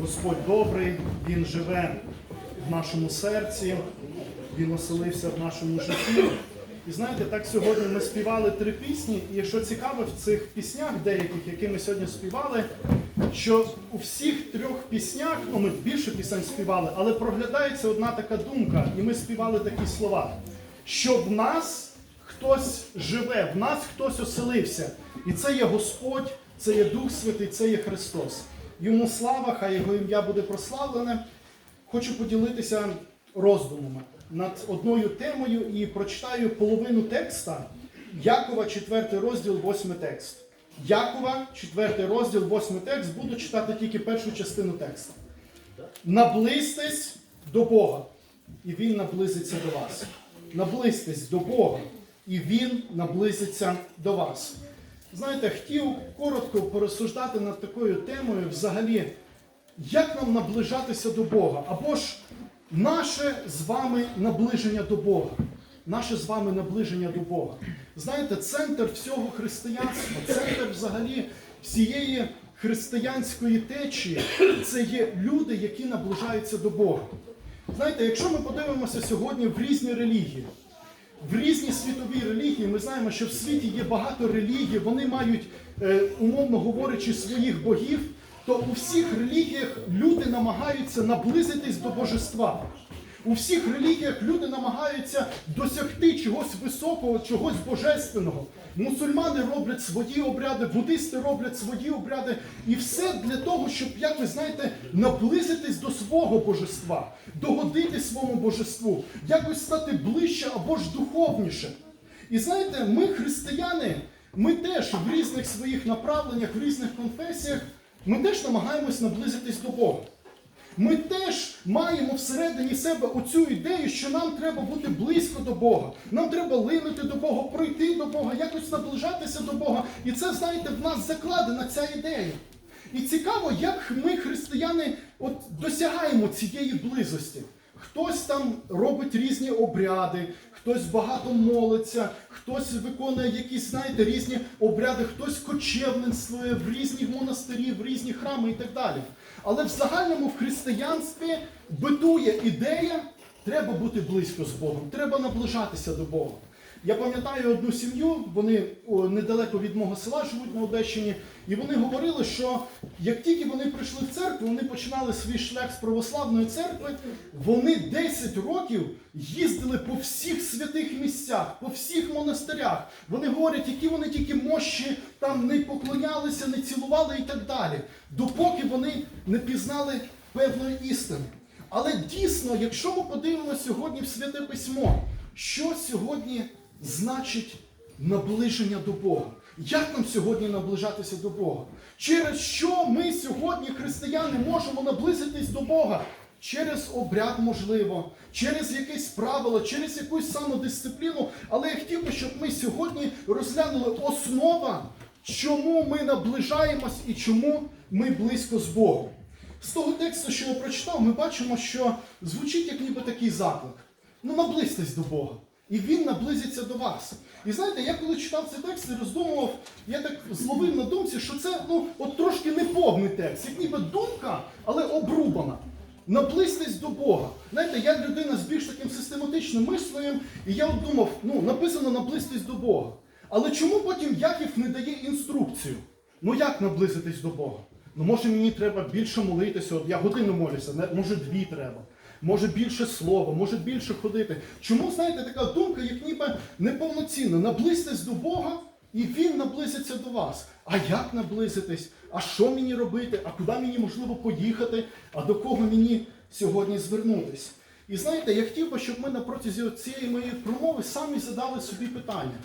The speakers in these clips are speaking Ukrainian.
Господь добрий, Він живе в нашому серці, Він оселився в нашому житті. І знаєте, так сьогодні ми співали три пісні, і що цікаво в цих піснях, деяких, які ми сьогодні співали, що у всіх трьох піснях, ну ми більше пісень співали, але проглядається одна така думка, і ми співали такі слова, що в нас хтось живе, в нас хтось оселився. І це є Господь, це є Дух Святий, це є Христос. Йому слава, хай його ім'я буде прославлене. Хочу поділитися роздумами над одною темою і прочитаю половину текста Якова, 4 розділ, 8 текст. Якова, 4 розділ, 8 текст, буду читати тільки першу частину текста. Наблизьтесь до Бога, і Він наблизиться до вас. Наблизьтесь до Бога, і Він наблизиться до вас. Знаєте, хотів коротко порозсуждати над такою темою взагалі, як нам наближатися до Бога? Або ж наше з вами наближення до Бога. Наше з вами наближення до Бога. Знаєте, центр всього християнства, центр взагалі всієї християнської течії це є люди, які наближаються до Бога. Знаєте, якщо ми подивимося сьогодні в різні релігії, в різні світові релігії, ми знаємо, що в світі є багато релігій, вони мають, е, умовно говорячи, своїх богів, то у всіх релігіях люди намагаються наблизитись до божества. У всіх релігіях люди намагаються досягти чогось високого, чогось божественного. Мусульмани роблять свої обряди, буддисти роблять свої обряди. І все для того, щоб, як ви знаєте, наблизитись до свого божества, догодити своєму божеству, якось стати ближче або ж духовніше. І знаєте, ми, християни, ми теж в різних своїх направленнях, в різних конфесіях, ми теж намагаємось наблизитись до Бога. Ми теж маємо всередині себе оцю ідею, що нам треба бути близько до Бога. Нам треба линути до Бога, пройти до Бога, якось наближатися до Бога. І це, знаєте, в нас закладена ця ідея. І цікаво, як ми, християни, от досягаємо цієї близості. Хтось там робить різні обряди, хтось багато молиться, хтось виконує якісь, знаєте, різні обряди, хтось кочевництвує в різні монастирі, в різні храми і так далі. Але в загальному в християнстві битує ідея, треба бути близько з Богом, треба наближатися до Бога. Я пам'ятаю одну сім'ю, вони недалеко від мого села живуть на Одещині, і вони говорили, що як тільки вони прийшли в церкву, вони починали свій шлях з православної церкви, вони 10 років їздили по всіх святих місцях, по всіх монастирях. Вони говорять, які вони тільки мощі там не поклонялися, не цілували і так далі, допоки вони не пізнали певної істини. Але дійсно, якщо ми подивимося сьогодні в Святе Письмо, що сьогодні значить наближення до Бога? Як нам сьогодні наближатися до Бога? Через що ми сьогодні, християни, можемо наблизитись до Бога? Через обряд, можливо, через якесь правило, через якусь самодисципліну. Але я хотів би, щоб ми сьогодні розглянули основа, чому ми наближаємось і чому ми близько з Богом. З того тексту, що я прочитав, ми бачимо, що звучить як ніби такий заклик. Ну, наблизьтесь до Бога. І Він наблизиться до вас. І знаєте, я коли читав цей текст і роздумував, я так зловив на думці, що це ну, от трошки неповний текст, як ніби думка, але обрубана. Наблизьтесь до Бога. Знаєте, я людина з більш таким систематичним мисленням, і я от думав, ну, написано наблизьтесь до Бога. Але чому потім Яків не дає інструкцію? Ну як наблизитись до Бога? Ну, може, мені треба більше молитися, от я годину молюся, може дві треба. Може більше слова, може більше ходити. Чому, знаєте, така думка, як ніби неповноцінна. Наблизьтесь до Бога, і Він наблизиться до вас. А як наблизитись? А що мені робити? А куди мені можливо поїхати? А до кого мені сьогодні звернутись? І знаєте, я хотів би, щоб ми на протязі цієї моєї промови самі задали собі питання.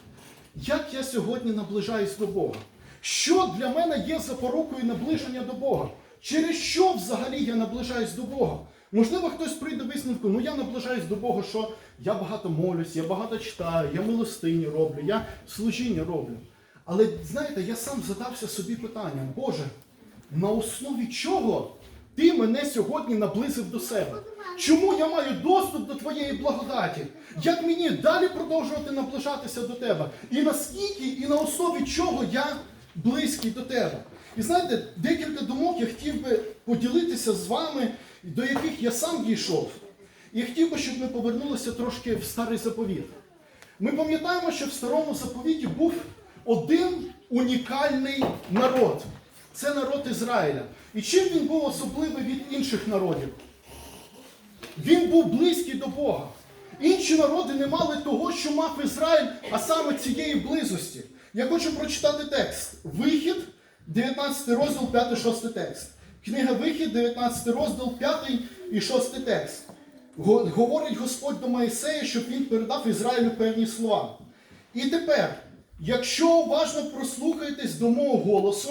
Як я сьогодні наближаюсь до Бога? Що для мене є запорукою наближення до Бога? Через що взагалі я наближаюсь до Бога? Можливо, хтось прийде висновку, ну я наближаюсь до Бога, що я багато молюсь, я багато читаю, я милостині роблю, я служіння роблю. Але знаєте, я сам задався собі питанням, Боже, на основі чого ти мене сьогодні наблизив до себе? Чому я маю доступ до твоєї благодаті? Як мені далі продовжувати наближатися до тебе? І наскільки, і на основі чого я близький до тебе? І знаєте, декілька думок я хотів би поділитися з вами, до яких я сам дійшов. І хотів би, щоб ми повернулися трошки в старий заповіт. Ми пам'ятаємо, що в старому заповіті був один унікальний народ. Це народ Ізраїля. І чим він був особливий від інших народів? Він був близький до Бога. Інші народи не мали того, що мав Ізраїль, а саме цієї близості. Я хочу прочитати текст. Вихід, 19 розділ, 5-6 текст. Книга Вихід, 19 розділ, 5 і 6 текст. Говорить Господь до Моїсея, щоб він передав Ізраїлю певні слова. І тепер, якщо уважно прослухаєтесь до мого голосу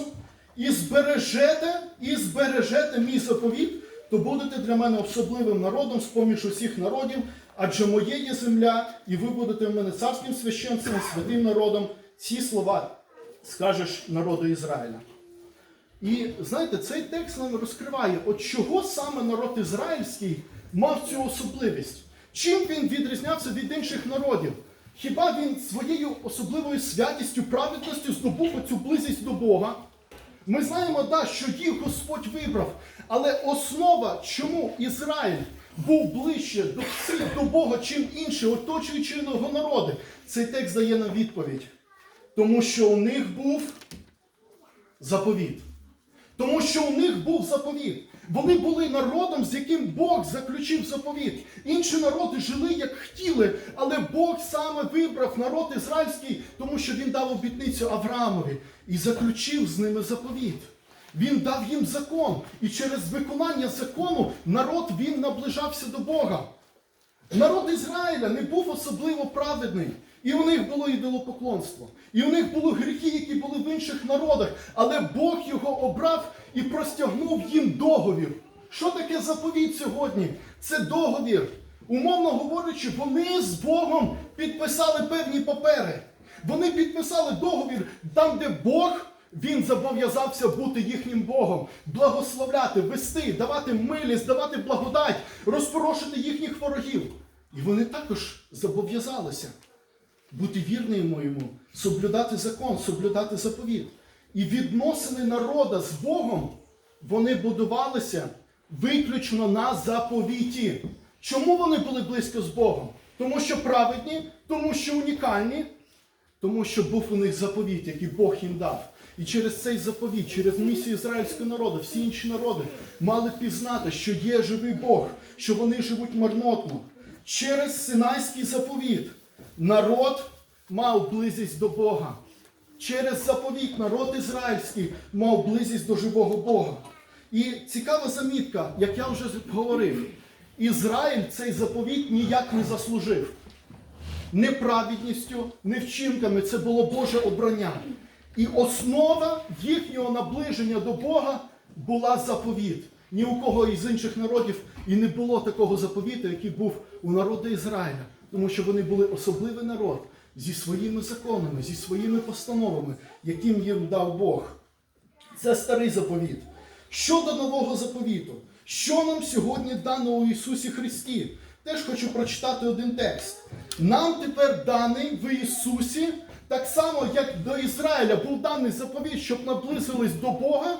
і збережете, і збережете мій заповіт, то будете для мене особливим народом з-поміж усіх народів, адже моє є земля, і ви будете в мене царським священством, святим народом. Ці слова скажеш народу Ізраїля. І знаєте, цей текст нам розкриває, от чого саме народ ізраїльський мав цю особливість. Чим він відрізнявся від інших народів? Хіба він своєю особливою святістю, праведністю здобув цю близькість до Бога? Ми знаємо, да, що їх Господь вибрав, але основа, чому Ізраїль був ближче до всіх до Бога, чим інші, оточуючи його народи, цей текст дає нам відповідь. Тому що у них був заповіт. Тому що у них був заповіт. Вони були народом, з яким Бог заключив заповіт. Інші народи жили як хотіли, але Бог саме вибрав народ ізраїльський, тому що він дав обітницю Авраамові і заключив з ними заповіт. Він дав їм закон, і через виконання закону народ він наближався до Бога. Народ Ізраїля не був особливо праведний. І у них було ідолопоклонство. І у них були гріхи, які були в інших народах. Але Бог його обрав і простягнув їм договір. Що таке заповіт сьогодні? Це договір. Умовно говорячи, вони з Богом підписали певні папери. Вони підписали договір там, де Бог він зобов'язався бути їхнім Богом, благословляти, вести, давати милість, давати благодать, розпорошити їхніх ворогів. І вони також зобов'язалися бути вірними йому, соблюдати закон, соблюдати заповіт. І відносини народа з Богом вони будувалися виключно на заповіті. Чому вони були близько з Богом? Тому що праведні, тому що унікальні, тому що був у них заповіт, який Бог їм дав. І через цей заповіт, через місію ізраїльського народу, всі інші народи мали пізнати, що є живий Бог, що вони живуть марнотно. Через Синайський заповіт народ мав близість до Бога. Через заповіт народ ізраїльський мав близість до живого Бога. І цікава замітка, як я вже говорив, Ізраїль цей заповіт ніяк не заслужив не праведністю, не вчинками. Це було Боже обрання. І основа їхнього наближення до Бога була заповіт. Ні у кого із інших народів і не було такого заповіту, який був у народу Ізраїля. Тому що вони були особливий народ зі своїми законами, зі своїми постановами, яким їм дав Бог. Це старий заповіт. Щодо нового заповіту, що нам сьогодні дано у Ісусі Христі? Теж хочу прочитати один текст. Нам тепер даний в Ісусі, так само, як до Ізраїля був даний заповіт, щоб наблизились до Бога,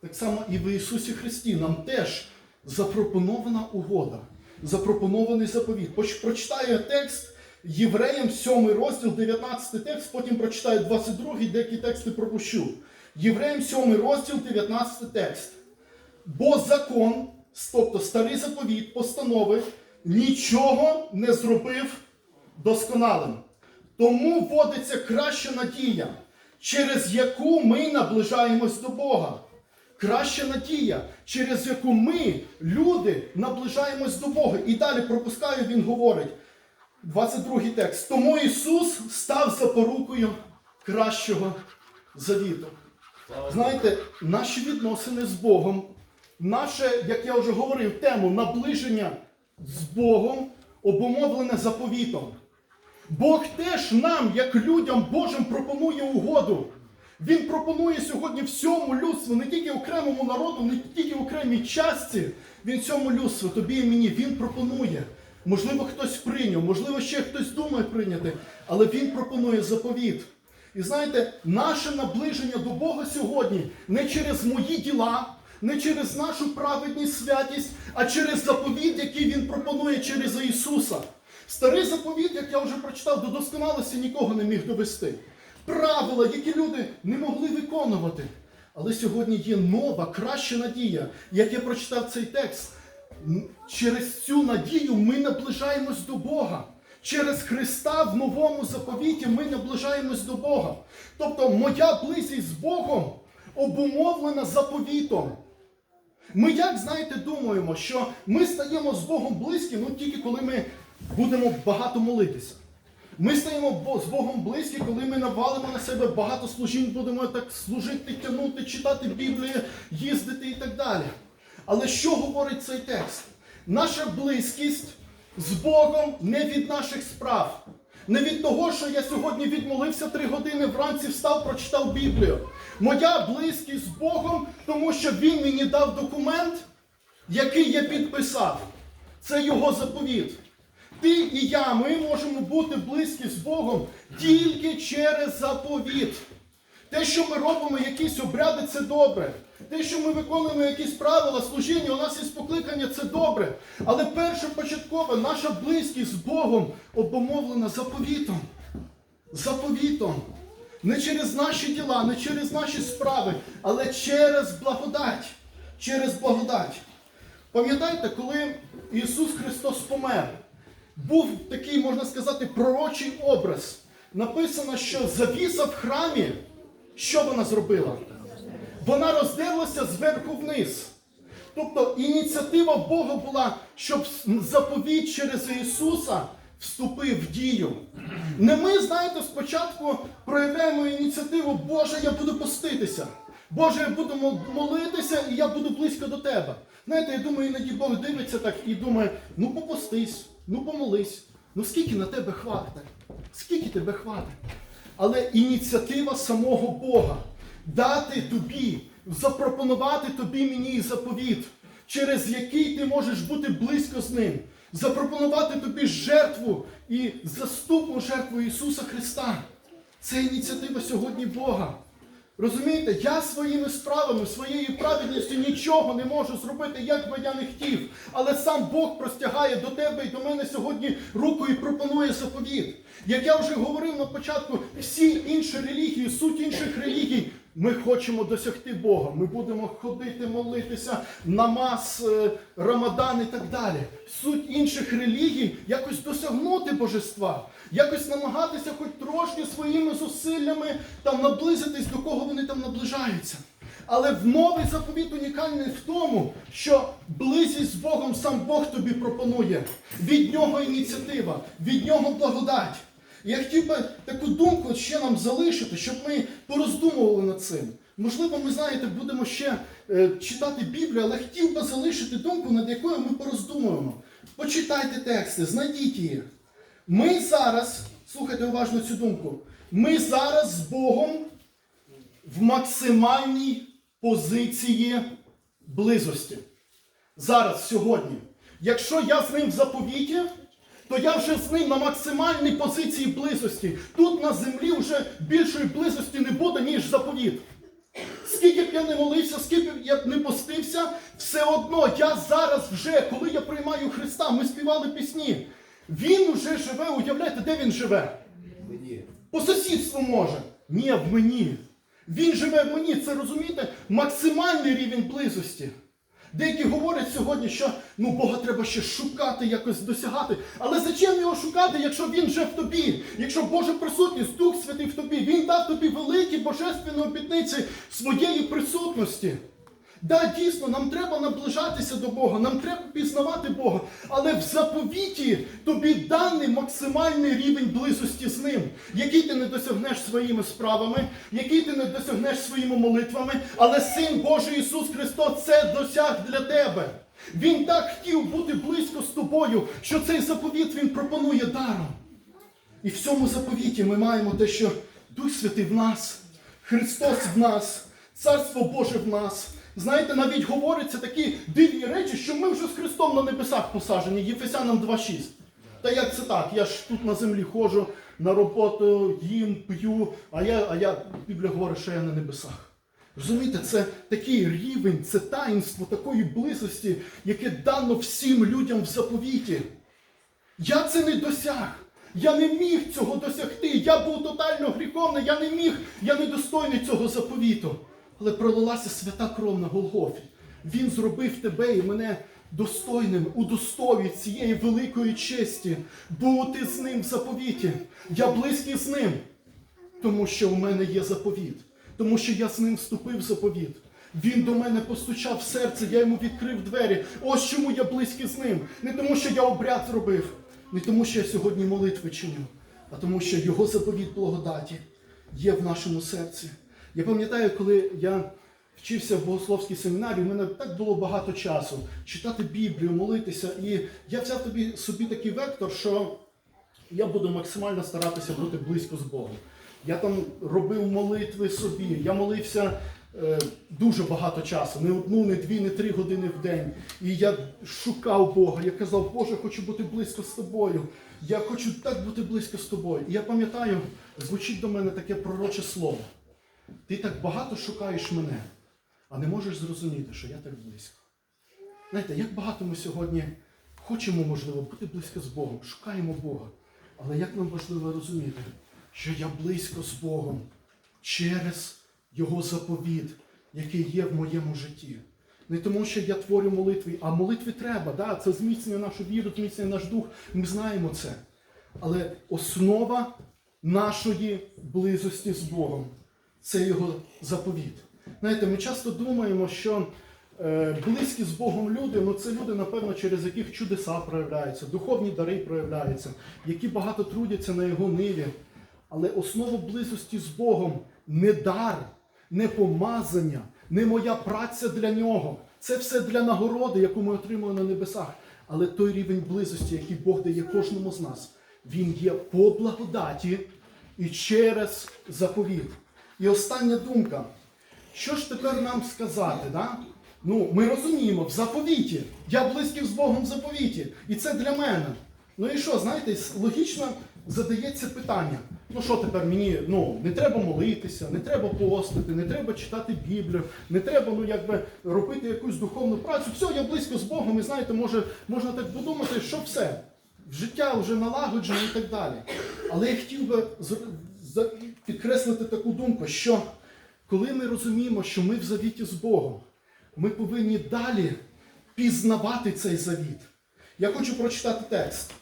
так само і в Ісусі Христі нам теж запропонована угода, запропонований заповіт. Прочитаю текст Євреям 7 розділ, 19 текст, потім прочитаю 22, деякі тексти пропущу. Євреям 7 розділ, 19 текст. Бо закон, тобто старий заповіт, постанови, нічого не зробив досконалим. Тому вводиться краща надія, через яку ми наближаємось до Бога. Краща надія, через яку ми, люди, наближаємось до Бога. І далі пропускаю, він говорить, 22 текст. Тому Ісус став запорукою кращого завіту. Знаєте, наші відносини з Богом, наше, як я вже говорив, тему наближення з Богом обумовлене заповітом. Бог теж нам, як людям Божим, пропонує угоду. Він пропонує сьогодні всьому людству, не тільки окремому народу, не тільки окремій частці. Він всьому людству, тобі і мені, він пропонує. Можливо, хтось прийняв, можливо, ще хтось думає прийняти, але він пропонує заповіт. І знаєте, наше наближення до Бога сьогодні не через мої діла, не через нашу праведність, святість, а через заповіт, який Він пропонує через Ісуса. Старий заповіт, як я вже прочитав, до досконалості нікого не міг довести. Правила, які люди не могли виконувати. Але сьогодні є нова, краща надія. Як я прочитав цей текст, через цю надію ми наближаємось до Бога. Через Христа в новому заповіті ми наближаємось до Бога. Тобто моя близькість з Богом обумовлена заповітом. Ми як знаєте, думаємо, що ми стаємо з Богом близькі, ну тільки коли ми будемо багато молитися. Ми стаємо з Богом близькі, коли ми навалимо на себе багато служінь, будемо так служити, тягнути, читати Біблію, їздити і так далі. Але що говорить цей текст? Наша близькість з Богом не від наших справ. Не від того, що я сьогодні відмолився три години, вранці встав, прочитав Біблію. Моя близькість з Богом, тому що Він мені дав документ, який я підписав. Це його заповіт. Ти і я, ми можемо бути близькі з Богом тільки через заповіт. Те, що ми робимо якісь обряди, це добре. Те, що ми виконуємо якісь правила, служіння, у нас є покликання, це добре. Але першопочаткова наша близькість з Богом обумовлена заповітом. Заповітом. Не через наші діла, не через наші справи, але через благодать. Через благодать. Пам'ятаєте, коли Ісус Христос помер, був такий, можна сказати, пророчий образ. Написано, що завіса в храмі, що вона зробила? Вона роздерлася зверху вниз. Тобто ініціатива Бога була, щоб заповідь через Ісуса вступив в дію. Не ми, знаєте, спочатку проявляємо ініціативу, Боже, я буду поститися. Боже, я буду молитися і я буду близько до тебе. Знаєте, я думаю, іноді Бог дивиться так і думає, ну попостись, ну помолись, ну скільки на тебе хватить? Скільки тебе хватить? Але ініціатива самого Бога дати тобі, запропонувати тобі мені заповіт, через який ти можеш бути близько з ним, запропонувати тобі жертву і заступну жертву Ісуса Христа. Це ініціатива сьогодні Бога. Розумієте, я своїми справами, своєю праведністю нічого не можу зробити, як би я не хотів. Але сам Бог простягає до тебе і до мене сьогодні руку і пропонує заповіт. Як я вже говорив на початку, всі інші релігії, суть інших релігій, ми хочемо досягти Бога. Ми будемо ходити, молитися, намаз, е, рамадан і так далі. Суть інших релігій якось досягнути божества, якось намагатися хоч трошки своїми зусиллями там наблизитись до кого вони там наближаються. Але в новий заповіт унікальний в тому, що близькість з Богом сам Бог тобі пропонує. Від нього ініціатива, від нього благодать. Я хотів би таку думку ще нам залишити, щоб ми пороздумували над цим. Можливо, ми знаєте, будемо ще е, читати Біблію, але хотів би залишити думку, над якою ми пороздумуємо. Почитайте тексти, знайдіть їх. Ми зараз, слухайте уважно цю думку, ми зараз з Богом в максимальній позиції близості. Зараз, сьогодні. Якщо я з ним в заповіті, то я вже з ним на максимальній позиції близості. Тут на землі вже більшої близості не буде, ніж заповіт. Скільки б я не молився, скільки б я б не постився, все одно я зараз вже, коли я приймаю Христа, ми співали пісні. Він вже живе, уявляєте, де він живе? По сусідству може. Ні, в мені. Він живе в мені. Це розумієте? Максимальний рівень близості. Деякі говорять сьогодні, що ну Бога треба ще шукати, якось досягати. Але зачем його шукати, якщо він вже в тобі? Якщо Божа присутність, Дух Святий в тобі, Він дав тобі великі божественні обітниці своєї присутності. Да, дійсно, нам треба наближатися до Бога, нам треба пізнавати Бога, але в заповіті тобі даний максимальний рівень близості з ним, який ти не досягнеш своїми справами, який ти не досягнеш своїми молитвами, але Син Божий Ісус Христос це досяг для тебе. Він так хотів бути близько з тобою, що цей заповіт Він пропонує даром. І в цьому заповіті ми маємо те, що Дух Святий в нас, Христос в нас, Царство Боже в нас. Знаєте, навіть говоряться такі дивні речі, що ми вже з Христом на небесах посаджені, Єфесянам 2.6. Та як це так? Я ж тут на землі ходжу, на роботу, їм, п'ю, а я, а я, Біблія говорить, що я на небесах. Розумієте, це такий рівень, це таїнство такої близості, яке дано всім людям в заповіті. Я це не досяг. Я не міг цього досягти. Я був тотально гріховний, я не міг, я недостойний цього заповіту. Але пролилася свята кров на Голгофі. Він зробив тебе і мене достойним, удостоїв цієї великої честі бути з ним в заповіті. Я близький з ним, тому що у мене є заповіт, тому що я з ним вступив в заповіт. Він до мене постучав в серце, я йому відкрив двері. Ось чому я близький з ним. Не тому, що я обряд зробив, не тому, що я сьогодні молитви чиню, а тому, що його заповіт благодаті є в нашому серці. Я пам'ятаю, коли я вчився в богословській семінарі, в мене так було багато часу читати Біблію, молитися. І я взяв тобі собі такий вектор, що я буду максимально старатися бути близько з Богом. Я там робив молитви собі, я молився е, дуже багато часу, не одну, не дві, не три години в день. І я шукав Бога. Я казав, Боже, хочу бути близько з тобою. Я хочу так бути близько з тобою. І я пам'ятаю, звучить до мене таке пророче слово. Ти так багато шукаєш мене, а не можеш зрозуміти, що я так близько. Знаєте, як багато ми сьогодні хочемо, можливо, бути близько з Богом, шукаємо Бога. Але як нам важливо розуміти, що я близько з Богом через Його заповіт, який є в моєму житті. Не тому, що я творю молитви, а молитви треба, да? це зміцнює нашу віру, зміцнює наш дух, ми знаємо це. Але основа нашої близості з Богом це Його заповіт. Знаєте, ми часто думаємо, що е, близькі з Богом люди, ну це люди, напевно, через яких чудеса проявляються, духовні дари проявляються, які багато трудяться на його ниві. Але основа близості з Богом не дар, не помазання, не моя праця для нього. Це все для нагороди, яку ми отримуємо на небесах. Але той рівень близості, який Бог дає кожному з нас, він є по благодаті і через заповіт. І остання думка. Що ж тепер нам сказати? Да? Ну, ми розуміємо, в заповіті. Я близький з Богом в заповіті. І це для мене. Ну і що, знаєте, логічно задається питання. Ну що тепер мені ну, не треба молитися, не треба постити, не треба читати Біблію, не треба ну, якби, робити якусь духовну працю. Все, я близько з Богом, і знаєте, може, можна так подумати, що все. Життя вже налагоджено і так далі. Але я хотів би підкреслити таку думку, що коли ми розуміємо, що ми в завіті з Богом, ми повинні далі пізнавати цей завіт. Я хочу прочитати текст.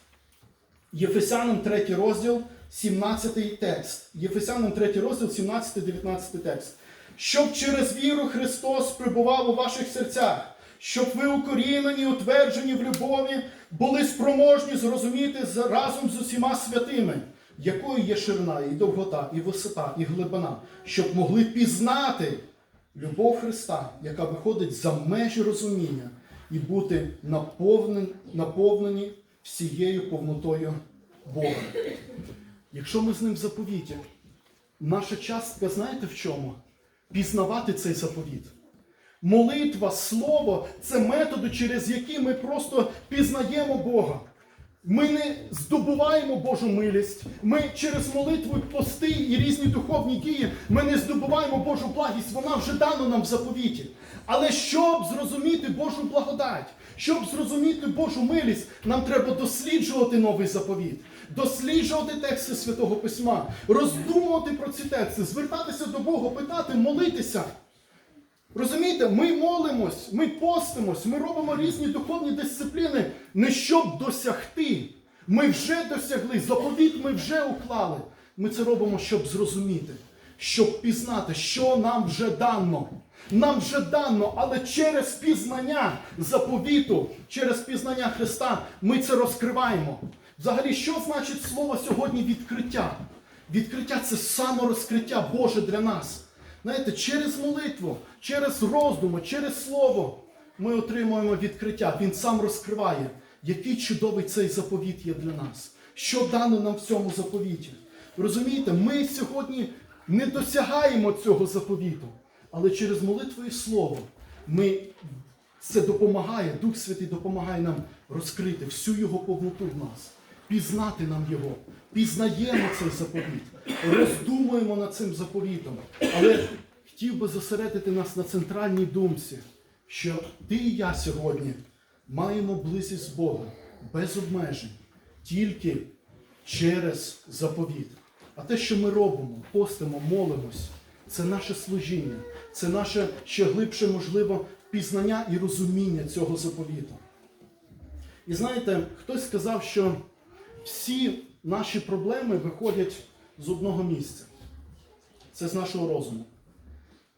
Єфесянам 3 розділ, 17 текст. Єфесянам 3 розділ, 17-19 текст. Щоб через віру Христос прибував у ваших серцях, щоб ви укорінені, утверджені в любові, були спроможні зрозуміти разом з усіма святими, якою є ширина, і довгота, і висота, і глибина, щоб могли пізнати любов Христа, яка виходить за межі розуміння, і бути наповнен- наповнені всією повнотою Бога. Якщо ми з ним заповіті, наша частка, знаєте в чому? Пізнавати цей заповіт. Молитва, слово це методи, через які ми просто пізнаємо Бога. Ми не здобуваємо Божу милість. Ми через молитву, пости і різні духовні дії ми не здобуваємо Божу благість. Вона вже дана нам в заповіті. Але щоб зрозуміти Божу благодать, щоб зрозуміти Божу милість, нам треба досліджувати новий заповіт, досліджувати тексти Святого Письма, роздумувати про ці тексти, звертатися до Бога, питати, молитися. Розумієте, ми молимось, ми постимось, ми робимо різні духовні дисципліни, не щоб досягти. Ми вже досягли, заповіт ми вже уклали. Ми це робимо, щоб зрозуміти, щоб пізнати, що нам вже дано. Нам вже дано, але через пізнання заповіту, через пізнання Христа ми це розкриваємо. Взагалі, що значить слово сьогодні відкриття? Відкриття це саморозкриття Боже для нас. Знаєте, через молитву, через роздуми, через слово ми отримуємо відкриття. Він сам розкриває, який чудовий цей заповіт є для нас. Що дано нам в цьому заповіті? Розумієте, ми сьогодні не досягаємо цього заповіту, але через молитву і слово ми це допомагає, Дух Святий допомагає нам розкрити всю його повноту в нас. пізнати нам його. Пізнаємо цей заповіт, роздумуємо над цим заповітом. Але хотів би зосередити нас на центральній думці, що ти і я сьогодні маємо близькість з Богом без обмежень, тільки через заповіт. А те, що ми робимо, постимо, молимось, це наше служіння, це наше ще глибше, можливо, пізнання і розуміння цього заповіту. І знаєте, хтось сказав, що всі наші проблеми виходять з одного місця. Це з нашого розуму.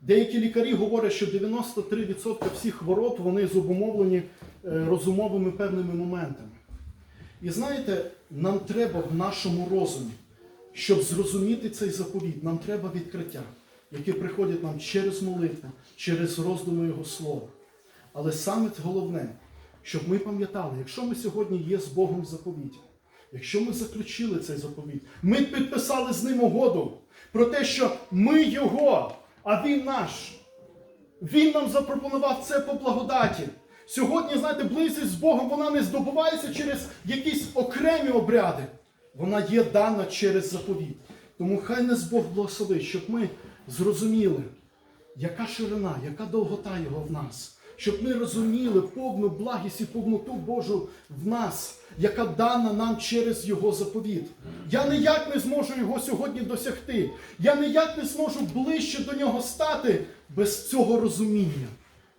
Деякі лікарі говорять, що 93% всіх хвороб вони зобумовлені е, розумовими певними моментами. І знаєте, нам треба в нашому розумі, щоб зрозуміти цей заповіт, нам треба відкриття, яке приходить нам через молитву, через роздуми Його Слова. Але саме головне, щоб ми пам'ятали, якщо ми сьогодні є з Богом в заповіті, якщо ми заключили цей заповіт, ми підписали з ним угоду про те, що ми Його, а Він наш. Він нам запропонував це по благодаті. Сьогодні, знаєте, близькість з Богом вона не здобувається через якісь окремі обряди. Вона є дана через заповіт. Тому хай нас Бог благословить, щоб ми зрозуміли, яка ширина, яка довгота його в нас. Щоб ми розуміли повну благість і повноту Божу в нас, яка дана нам через Його заповіт. Я ніяк не зможу його сьогодні досягти. Я ніяк не зможу ближче до нього стати без цього розуміння,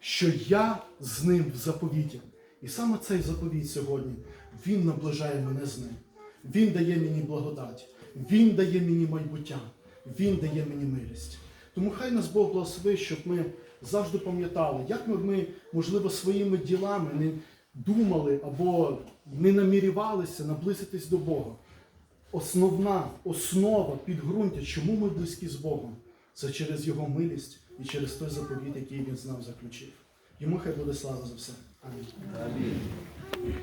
що я з ним в заповіті. І саме цей заповіт сьогодні, він наближає мене з ним. Він дає мені благодать, Він дає мені майбуття, Він дає мені милість. Тому хай нас Бог благословить, щоб ми завжди пам'ятали, як ми, ми, можливо, своїми ділами не думали або не намірювалися наблизитись до Бога. Основна основа підґрунтя, чому ми близькі з Богом, це через Його милість і через той заповіт, який він з нам заключив. Йому хай буде слава за все. Амінь. Амінь.